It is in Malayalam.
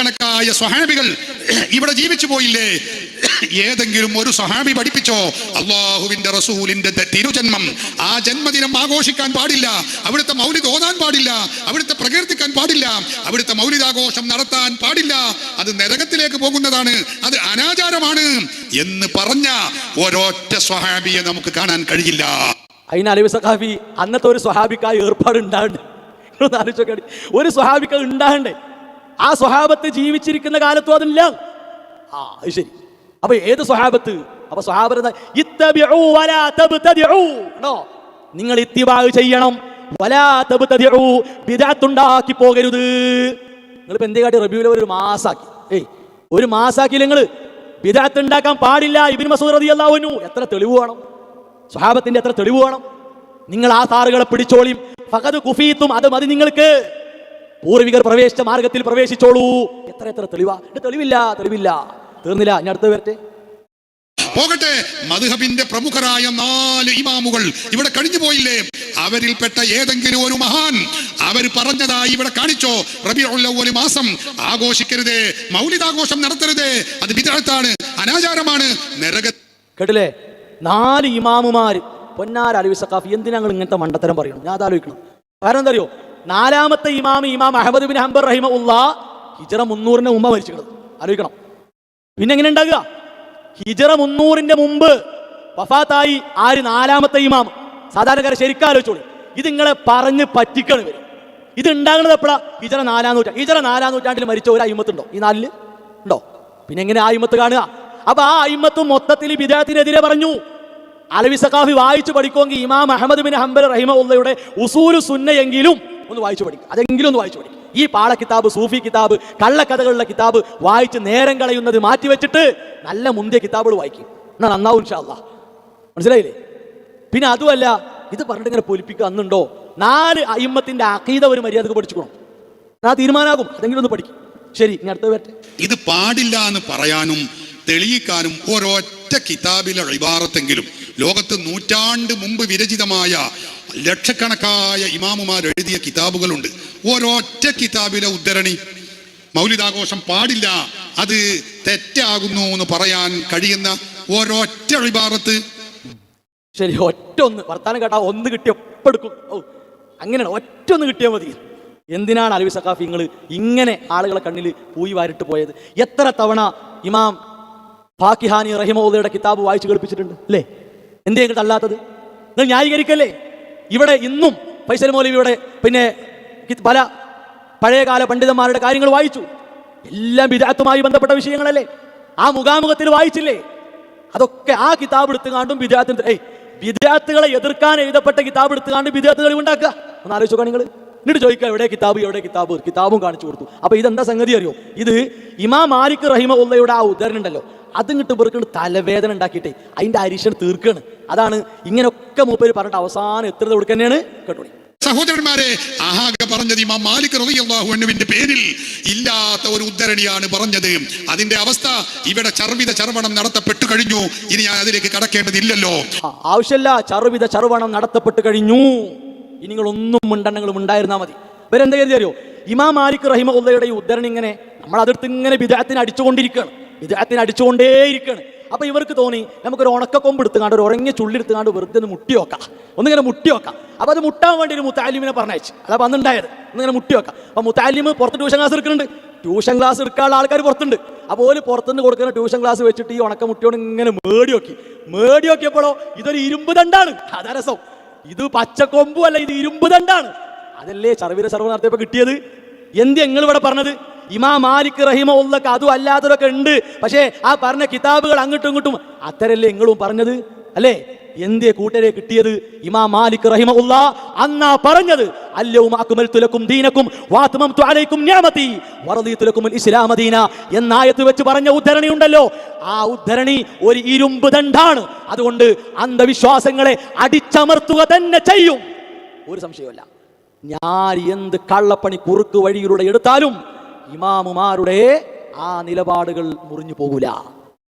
ലക്ഷക്കണക്കായ സ്വഹാബികൾ ഇവിടെ ജീവിച്ചു പോയില്ലേ? ഏതെങ്കിലും ഒരു സ്വഹാബി പഠിപ്പിച്ചോ? അള്ളാഹുവിന്റെ റസൂലിന്റെ തിരുജന്മം. ആ ജന്മദിനം ആഘോഷിക്കാൻ പാടില്ല. അവിടുത്തെ മൗലിദ് ഓതാൻ പാടില്ല. അവിടുത്തെ പ്രകീർത്തിക്കാൻ പാടില്ല. അവിടുത്തെ മൗലിദാഘോഷം നടത്താൻ പാടില്ല. അത് നരകത്തിലേക്ക് പോകുന്നതാണ്. അത് അനാചാരമാണ് എന്ന് പറഞ്ഞ ഒരൊറ്റ സ്വഹാബിയെ നമുക്ക് കാണാൻ കഴിയില്ല. അന്നത്തെ ഒരു സ്വഹാബിക്കായി ഏർപ്പാട് ഉണ്ടാകണ്ടേ ഒരു സ്വഹാബിക്ക ഉണ്ടാണ്ടേ ആ സ്വഹാബത്ത് ജീവിച്ചിരിക്കുന്ന കാലത്തും അതില്ല. ആ ശരി. അപ്പൊ ഏത് സ്വഹാബത്ത്? അപ്പൊ സ്വഹാബത്ത് നിങ്ങൾ ഇത്തിബാഗ് ചെയ്യണം. വലാ തബ്തദിഉ ബിദഅത്തുണ്ടാക്കി പോകരുത്. നിങ്ങൾ ഇപ്പൊ എന്തേ കാട്ടി റബ്യൂല ഒരു മാസാക്കി? ഏയ് ഒരു മാസാക്കി നിങ്ങൾ ബിദഅത്ത് ഉണ്ടാക്കാൻ പാടില്ല. ഇബിൻ മസൂദ് റളിയല്ലാഹു അൻഹു. എത്ര തെളിവ് വേണം? സ്വഹാബത്തിന്റെ എത്ര തെളിവ് വേണം? നിങ്ങൾ ആ താറുകളെ പിടിച്ചോളിയും. ഫഖദ് കുഫീത്തും അത് മതി നിങ്ങൾക്ക്. പൂർവികർ പ്രവേശിച്ച മാർഗത്തിൽ പ്രവേശിച്ചോളൂ. എത്ര എത്ര തെളിവാ? തെളിവില്ല തെളിവില്ല. തീർന്നില്ല ഞാൻ അടുത്ത് വരട്ടെ. പോകട്ടെ മധുഹബിന്റെ പ്രമുഖരായ നാല് ഇമാമുകൾ ഇവിടെ കഴിഞ്ഞു പോയില്ലേ അവരിൽപ്പെട്ട ഏതെങ്കിലും ഒരു മഹാൻ അവർ പറഞ്ഞതായി ഇവിടെ കാണിച്ചോ? റബിയുള്ള ഒരു മാസം. ആഘോഷിക്കരുതേ മൗലിതാഘോഷം നടത്തരുതേ. അത് വിദഗ്ധാണ് അനാചാരമാണ്. നരക കേട്ടില്ലേ? നാല് ഇമാമുമാര്. പൊന്നാര അലവി സഖാഫി എന്തിനാ ഇങ്ങനത്തെ മണ്ടത്തരം പറയണം ഞാൻ ആലോചിക്കണം. കാരണം എന്താ അറിയോ? നാലാമത്തെ ഇമാം ഇമാം അഹമ്മദ് ബിൻ ഹംബർ റഹിമ ഉള്ള ഹിജറ മുന്നൂറിന്റെ മുമ്പ് മരിച്ചിട്ടുള്ളത് അറിയിക്കണം പിന്നെ എങ്ങനെ ഉണ്ടാകുക? ഹിജറ മുന്നൂറിന്റെ മുമ്പ് വഫാത്തായി ആര് നാലാമത്തെ ഇമാം സാധാരണക്കാരെ ശരിക്കും ആലോചിച്ചോളൂ. ഇത് നിങ്ങളെ പറഞ്ഞ് പറ്റിക്കണം വരും ഇത് ഉണ്ടാകുന്നത് എപ്പോഴാ? ഹിജറ നാലാം നൂറ്റാണ്ട്. ഹിജറ നാലാം നൂറ്റാണ്ടിൽ മരിച്ച ഒരു അയിമത്തുണ്ടോ? ഈ നാലിൽ? ഉണ്ടോ? പിന്നെ എങ്ങനെ അയിമത്ത് കാണുക? അപ്പൊ ആ അയിമത്തും മൊത്തത്തിൽ വിദേഹത്തിനെതിരെ പറഞ്ഞു. അലവി സഖാഫി വായിച്ചു പഠിക്കുമെങ്കിൽ ഇമാം അഹമ്മദ് ബിൻ ഹംബൽ റഹിമ ഉള്ളയുടെ ഉസൂലു സുന്നയെങ്കിലും ഒന്ന് വായിച്ചു പഠിക്കും. അതെങ്കിലും ഒന്ന് വായിച്ചു പഠിക്കും. ഈ പാള കിതാബ് സൂഫി കിതാബ് കള്ളക്കഥകളുടെ കിതാബ് വായിച്ച് നേരം കളയുന്നത് മാറ്റിവെച്ചിട്ട് നല്ല മുന്തിയ കിതാബുകൾ വായിക്കും. എന്നാ നന്നാവും ഇൻഷാ അല്ലാ മനസ്സിലായില്ലേ? പിന്നെ അതുമല്ല ഇത് പറഞ്ഞിട്ട് ഇങ്ങനെ പൊലിപ്പിക്കുക അന്നുണ്ടോ? നാല് അയിമ്മത്തിന്റെ അക്കീത ഒരു മര്യാദയ്ക്ക് പഠിച്ചുക്കണം ആ തീരുമാനമാകും അതെങ്കിലും ഒന്ന് പഠിക്കും. ശരി ഇനി അടുത്ത വരട്ടെ. ഇത് പാടില്ല എന്ന് പറയാനും തെളിയിക്കാനും ഒരൊറ്റ കിതാബിലെ ഇബാറത്തെങ്കിലും ലോകത്ത് നൂറ്റാണ്ട് മുമ്പ് വിരചിതമായ ലക്ഷക്കണക്കായ ഇമാമുമാർ എഴുതിയ കിതാബുകളുണ്ട്. ഒരൊറ്റ കിതാബിലെ ഉദ്ധരണി മൗലിതാഘോഷം പാടില്ല. അത് തെറ്റാകുന്നു എന്ന് പറയാൻ കഴിയുന്ന ഒരൊറ്റ ഇബാറത്ത് ശരി ഒറ്റ ഒന്ന് വർത്താനം കേട്ടാ ഒന്ന് കിട്ടിയ എടുക്കും ഓ അങ്ങനെയാണ് ഒറ്റ ഒന്ന് കിട്ടിയാൽ മതി. എന്തിനാണ് അലവി സഖാഫി നിങ്ങൾ ഇങ്ങനെ ആളുകളെ കണ്ണിൽ പൂയി വാരിട്ട് പോയത്? എത്ര തവണ ഇമാം ഫാക്കിഹാനി റഹിമോദയുടെ കിതാബ് വായിച്ചു കേൾപ്പിച്ചിട്ടുണ്ട് അല്ലേ? എന്തേ നിങ്ങൾ നിങ്ങൾ ന്യായീകരിക്കല്ലേ? ഇവിടെ ഇന്നും ഫൈസൽ മൗലവിയുടെ പിന്നെ പല പഴയകാല പണ്ഡിതന്മാരുടെ കാര്യങ്ങൾ വായിച്ചു. എല്ലാം വിദാത്തുമായി ബന്ധപ്പെട്ട വിഷയങ്ങളല്ലേ? ആ മുഖാമുഖത്തിൽ വായിച്ചില്ലേ? അതൊക്കെ ആ കിതാബ് എടുത്തുകാണ്ടും വിദ്യാർത്ഥി ഏയ് വിദ്യാർത്ഥികളെ എതിർക്കാൻ എഴുതപ്പെട്ട കിതാബ് എടുത്തുകാണ്ടും വിദ്യാർത്ഥികളെ ഉണ്ടാക്കുക. ഒന്ന് ആലോചിച്ചോക്കാം നിങ്ങൾ. എന്നിട്ട് ചോദിക്കുക എവിടെ കിതാബ് എവിടെ കിതാബ്? കിതാബും കാണിച്ചു കൊടുത്തു. അപ്പൊ ഇതെന്താ സംഗതി അറിയോ? ഇത് ഇമാം മാലിക് റഹിമ ഉള്ളയുടെ ആ ഉദാഹരണം ഉണ്ടല്ലോ. അതിങ്ങിട്ട് ഇവർക്ക് തലവേദന ഉണ്ടാക്കിയിട്ടേ. അതിന്റെ അരിശൻ തീർക്കാണ്. അതാണ് ഇങ്ങനെയൊക്കെ മൂപ്പര് പറഞ്ഞിട്ട് അവസാനം എത്ര കൊടുക്കുക തന്നെയാണ് കേട്ടോളി സഹോദരന്മാരെ ആകെ പറഞ്ഞത് ഇമാം മാലിക് റളിയല്ലാഹു അൻഹുവിന്റെ പേരിൽ ഇല്ലാത്ത ഒരു ഉദ്ധരണിയാണ് പറഞ്ഞത്. അതിന്റെ അവസ്ഥ ഇവിടെ ചർവിത ചർവണം നടത്തപ്പെട്ടു കഴിഞ്ഞു. ഇനി ഞാൻ അതിലേക്ക് കടക്കേണ്ടതില്ലല്ലോ. ആവശ്യമില്ല. ചർവിത ചർവണം നടത്തപ്പെട്ടു കഴിഞ്ഞു. ഇനി നിങ്ങളൊന്നും മുണ്ടെണ്ണങ്ങളും ഉണ്ടായിരുന്നാ മതി. ഇവരെന്താ കരുതി അറിയോ? ഇമാം മാലിക് റഹിമുള്ളയുടെ ഈ ഉദ്ധരണി ഇങ്ങനെ നമ്മൾ അതിർത്ത് ഇങ്ങനെ വിദേഹത്തിന് അടിച്ചുകൊണ്ടിരിക്കുകയാണ്. വിദേഹത്തിന് അടിച്ചുകൊണ്ടേയിരിക്കുകയാണ്. അപ്പൊ ഇവർക്ക് തോന്നി നമുക്കൊരു ഉണക്ക കൊമ്പ് എടുത്തുകാണ്ട് ഒരു ഉറങ്ങിയ ചുള്ളി എടുത്തുകാണ്ട് വെറുതെ മുട്ടി വെക്കാം ഒന്നിങ്ങനെ മുട്ടി വെക്കാം അപ്പൊ അത് മുട്ടാൻ വേണ്ടി ഒരു മുത്താലിമിനെ പറഞ്ഞയച്ചു. അതാ വന്നുണ്ടായത് ഒന്നിങ്ങനെ മുട്ടി വെക്കാം അപ്പൊ മുത്താലിമ് പുറത്ത് ട്യൂഷൻ ക്ലാസ് എടുക്കുന്നുണ്ട്. ട്യൂഷൻ ക്ലാസ് എടുക്കാനുള്ള ആൾക്കാർ പുറത്തുണ്ട്. അപ്പോൾ പുറത്തുനിന്ന് കൊടുക്കുന്ന ട്യൂഷൻ ക്ലാസ് വെച്ചിട്ട് ഈ ഉണക്ക മുട്ടിയോട് ഇങ്ങനെ മേടി നോക്കി മേടി നോക്കിയപ്പോഴോ ഇതൊരു ഇരുമ്പ് ദണ്ടാണ്. അതാ രസം. ഇത് പച്ചക്കൊമ്പും അല്ല ഇത് ഇരുമ്പ് ദണ്ടാണ്. അതല്ലേ സർവീര സർവ നടത്തിയപ്പോ കിട്ടിയത്? എന്ത് ഞങ്ങൾ ഇവിടെ പറഞ്ഞത്? ഇമാ മാലിക് റഹിമ ഉള്ളൊക്കെ അതും അല്ലാത്തതൊക്കെ ഉണ്ട്. പക്ഷേ ആ പറഞ്ഞ കിതാബുകൾ അങ്ങോട്ടും ഇങ്ങോട്ടും അത്തരല്ലേ നിങ്ങളും പറഞ്ഞത്? അല്ലേ? എന്തേ കൂട്ടരെ കിട്ടിയത്? ഇമാ മാലിക് റഹിമുള്ള അന്നാ പറഞ്ഞത് അല്ലവും അക്മൽതുലക്കും ദീനക്കും വാത്മം അലൈക്കും നിഅമതി വറദീതു ലക്കുമുൽ ഇസ്ലാമദീന എന്നായത്ത് വെച്ച് പറഞ്ഞ ഉദ്ധരണി ഉണ്ടല്ലോ ആ ഉദ്ധരണി ഒരു ഇരുമ്പ് ദണ്ടാണ് അതുകൊണ്ട് അന്ധവിശ്വാസങ്ങളെ അടിച്ചമർത്തുക തന്നെ ചെയ്യും. ഒരു സംശയമല്ല ഞാൻ എന്ത് കള്ളപ്പണി കുറുക്ക് വഴിയിലൂടെ എടുത്താലും ഇമാമുമാരുടെ ആ നിലപാടുകൾ മുറിഞ്ഞു പോകൂല.